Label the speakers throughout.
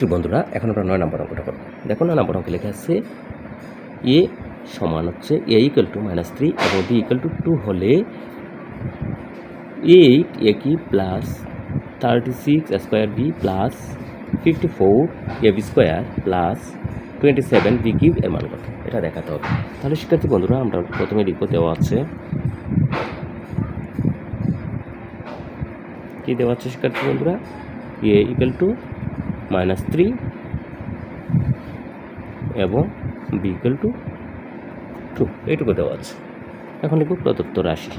Speaker 1: তো বন্ধুরা, এখন আমরা নয় নম্বর অঙ্কটা করব। দেখো নয় নম্বর অঙ্কে লেখা আছে, এ সমান হচ্ছে a equal to minus three এবং বি ইকুয়াল টু টু হলে eight a cube plus thirty six square b plus fifty four a b square plus twenty seven b cube এর মান কত? এটা দেখাতে হবে। তাহলে শিক্ষার্থী বন্ধুরা, আমরা প্রথমে লিখব দেওয়া আছে। কী দেওয়া আছে শিক্ষার্থী বন্ধুরা? A equal to minus three এবং বি ইকুয়াল টু টু এইটুকু দেওয়া আছে। এখন লিখব প্রদত্ত রাশি।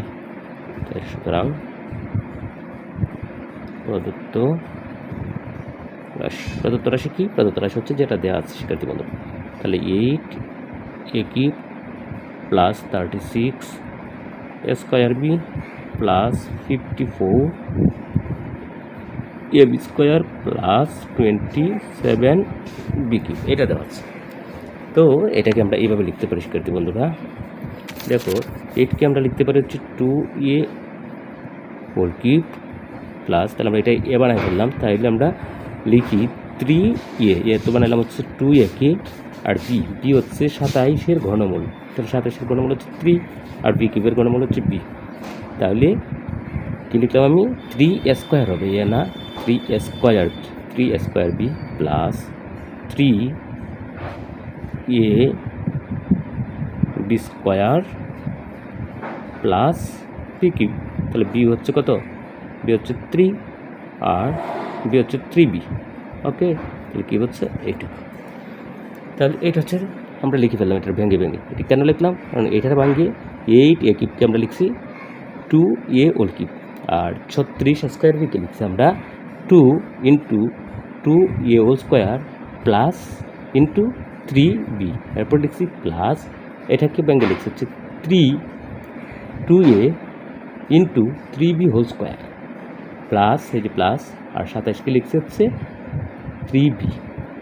Speaker 1: তাই সুতরাং প্রদত্ত রাশি প্রদত্ত রাশি কি? প্রদত্ত রাশি হচ্ছে যেটা দেওয়া আছে শিক্ষার্থী বন্ধু। তাহলে eight a cube plus thirty six square b plus fifty four a b square plus twenty seven b cube এটা দেওয়া আছে। তো এটাকে আমরা এইভাবে লিখতে পারি, শিক্ষার্থী বন্ধুরা। দেখো এইটকে আমরা লিখতে পারি হচ্ছে two a whole cube plus তাহলে আমরা এটা এ বানাই ফেললাম তাহলে আমরা লিখি থ্রি এ এ তো বানাইলাম হচ্ছে টু এ কে, আর বি বি হচ্ছে সাতাইশের ঘনমূল। তাহলে সাতাইশের ঘনমূল হচ্ছে থ্রি আর বি কিউবের ঘনমূল হচ্ছে বি তাহলে কী লিখলাম আমি থ্রি স্কোয়ার হবে, এ না three square three square b plus three a b square plus b cube তাহলে বি হচ্ছে কত? বি হচ্ছে থ্রি আর বি হচ্ছে থ্রি বি ওকে তাহলে কী হচ্ছে এইটুকু। তাহলে এইটা হচ্ছে আমরা লিখে ফেললাম, এটা ভেঙে ভেঙে। এটি কেন লিখলাম? কারণ এটার ভাঙিয়ে এইট এ কিউবকে আমরা লিখছি টু এ ওল কিউব আর ছত্রিশ স্কোয়ার বিকে লিখছি আমরা। Two into two a whole square plus into three b এরপর লিখছি প্লাস এটাকে ব্যাঙ্গে লিখছি? হচ্ছে three two a into three b whole square plus এই যে প্লাস আর সাতাইশকে লিখছি হচ্ছে থ্রি বি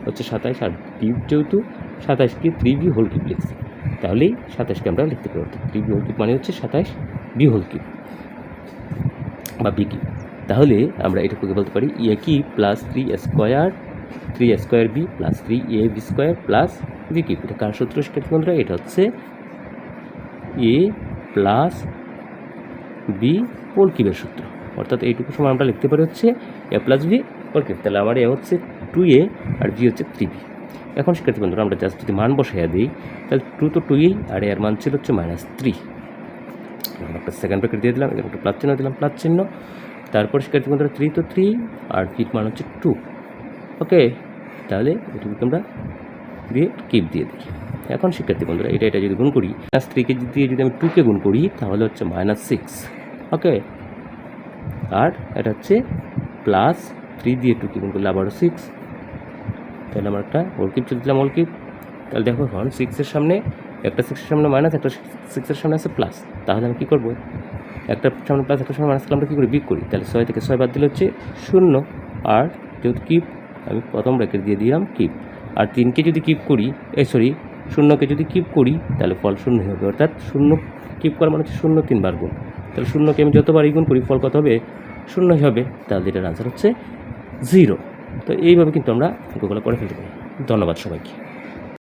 Speaker 1: হচ্ছে সাতাইশ আর বি যেহেতু সাতাইশকে থ্রি বি হোল কিউব লিখছি। তাহলেই সাতাইশকে আমরা লিখতে পারি থ্রি বি হোল কিউব মানে হচ্ছে সাতাইশ বি হোল কিউব বা বি তাহলে আমরা এটুকুকে বলতে পারি a cube plus three square three square b plus three a b square plus b cube এটা কার সূত্র শিক্ষার্থী বন্ধুরা? এটা হচ্ছে এ প্লাস বি হোল কিউবের সূত্র। অর্থাৎ এইটুকু সময় আমরা লিখতে পারি হচ্ছে a plus b whole cube তাহলে আমার এ হচ্ছে টু এ আর বি হচ্ছে থ্রি বি এখন শিক্ষার্থী বন্ধুরা, আমরা জাস্ট যদি মান বসাইয়া দিই, তাহলে টু তো টুই আর এর মান ছিল হচ্ছে মাইনাস থ্রি একটা সেকেন্ড ব্র্যাকেট দিয়ে দিলাম এখানে একটা প্লাস চিহ্ন দিলাম প্লাস চিহ্ন। তারপর শিক্ষার্থী বন্ধুরা থ্রি তো থ্রি আর কিট মান হচ্ছে টু ওকে তাহলে এটুকুকে আমরা দিয়ে কিপ দিয়ে দিই এখন শিক্ষার্থী বন্ধুরা, এটা এটা যদি গুণ করি মাইনাস থ্রিকে দিয়ে যদি আমি টুকে গুণ করি, তাহলে হচ্ছে মাইনাস সিক্স ওকে আর এটা হচ্ছে প্লাস থ্রি দিয়ে টুকে গুণ করলে আবারও সিক্স তাহলে আমার একটা হোল কিপ চলে দিলাম হোল তাহলে দেখো এখন সিক্সের সামনে একটা সিক্সের সামনে মাইনাস একটা সিক্সের সামনে আছে প্লাস তাহলে আমি কী করব? একটা সামনে প্লাস একটা সামনে মাইনাস করলে আমরা কী করি? বিক করি। তাহলে ছয় থেকে ছয় বাদ দিলে হচ্ছে শূন্য। আর যেহেতু কিপ আমি প্রথম ব্র্যাকেট দিয়ে দিলাম কিপ আর তিনকে যদি কিপ করি, এই সরি শূন্যকে যদি কিপ করি, তাহলে ফল শূন্য হবে। অর্থাৎ শূন্য কিপ করা মানে হচ্ছে শূন্য তিনবার গুণ। তাহলে শূন্যকে আমি যতবার গুণ করি, ফল কত হবে? শূন্যই হবে। তাহলে এটার আনসার হচ্ছে জিরো তো এইভাবে কিন্তু আমরা অঙ্কগুলো করে ফেলতে পারি। ধন্যবাদ সবাইকে।